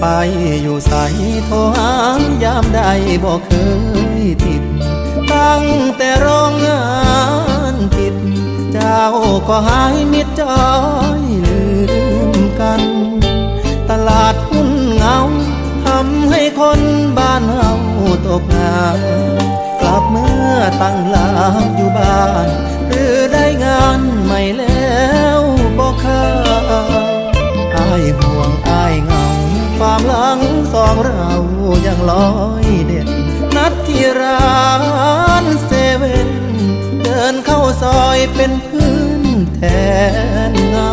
ไปอยู่ใสโทรหายามใดบอกเคยติด ตั้งแต่โรงงานปิด เจ้าก็หายมิดจอยลืมกัน ตลาดหุ้นเงาทำให้คนบ้านเฮาตกงานกลับเมื่อตั้งหลักอยู่บ้าน หรือได้งานใหม่แล้วบอกข่าวอาย ยังลอยเด่น นัดที่ร้านเซเว่น เดินเข้าซอยเป็นพื้นแทนเงา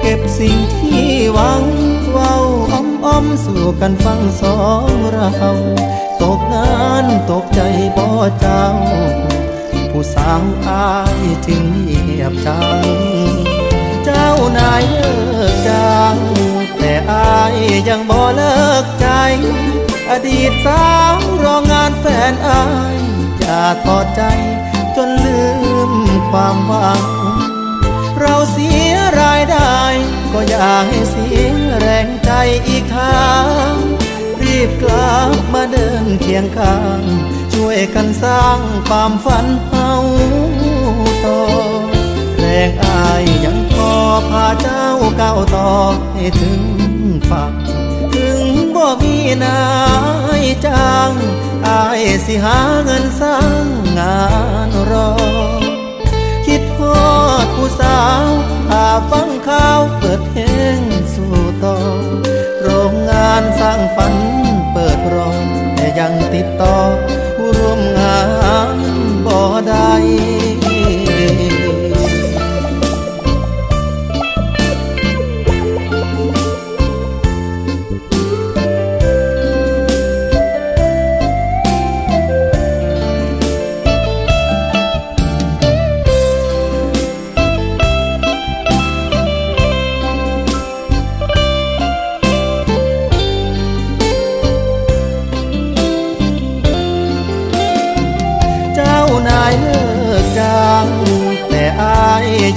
เก็บสิ่งที่หวังเว้าอ้อมอ้อมสู่กันฟังสองเรา ตกงานตกใจบ่เจ้า ผู้สาวอายจึงเงียบจัง เจ้านายเลิกจังแต่อายยังบ่เลิ อดีตสาวรองงานแฟนอายอย่าทอใจจนลืมความหวัง เราเสียรายได้ ก็อย่าให้เสียแรงใจอีกทาง รีบกลับมาเดินเคียงข้าง ช่วยกันสร้างความฝันเฮาต่อแรงอายยังพอพาเจ้าก้าวต่อให้ถึงฝั่ง มีนายจ้างอายสิหาเงินสร้างงานรอ คิดฮอดผู้สาวถ้าฟังข่าวเปิดเพลงสู่ต่อ โรงงานสร้างฝันเปิดรอ แต่ยังติดต่อผู้ร่วมงานบ่ได้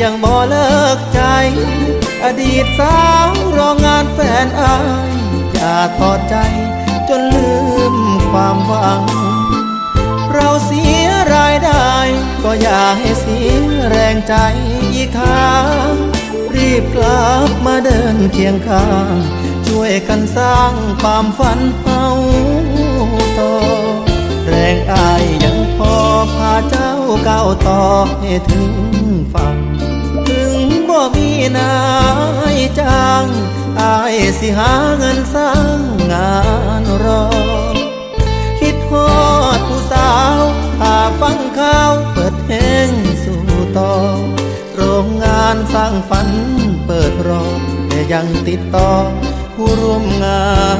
ยังบ่เลิกใจ อดีตสาวรองงานแฟนอายอย่าทอดใจจนลืมความหวัง เราเสียรายได้ ก็อย่าให้เสียแรงใจอีกทางรีบกลับมาเดินเคียงข้าง ช่วยกันสร้างความฝันเฮาต่อแรงอายยังพอพาเจ้าก้าวต่อให้ถึงฝั่ง มีนายจ้างอายสิหาเงินสร้างงานรอคิดฮอดผู้สาวถ้าฟังข่าวเปิดเพลงสู่ต่อ โรงงานสร้างฝันเปิดรอ แต่ยังติดต่อผู้ร่วมงาน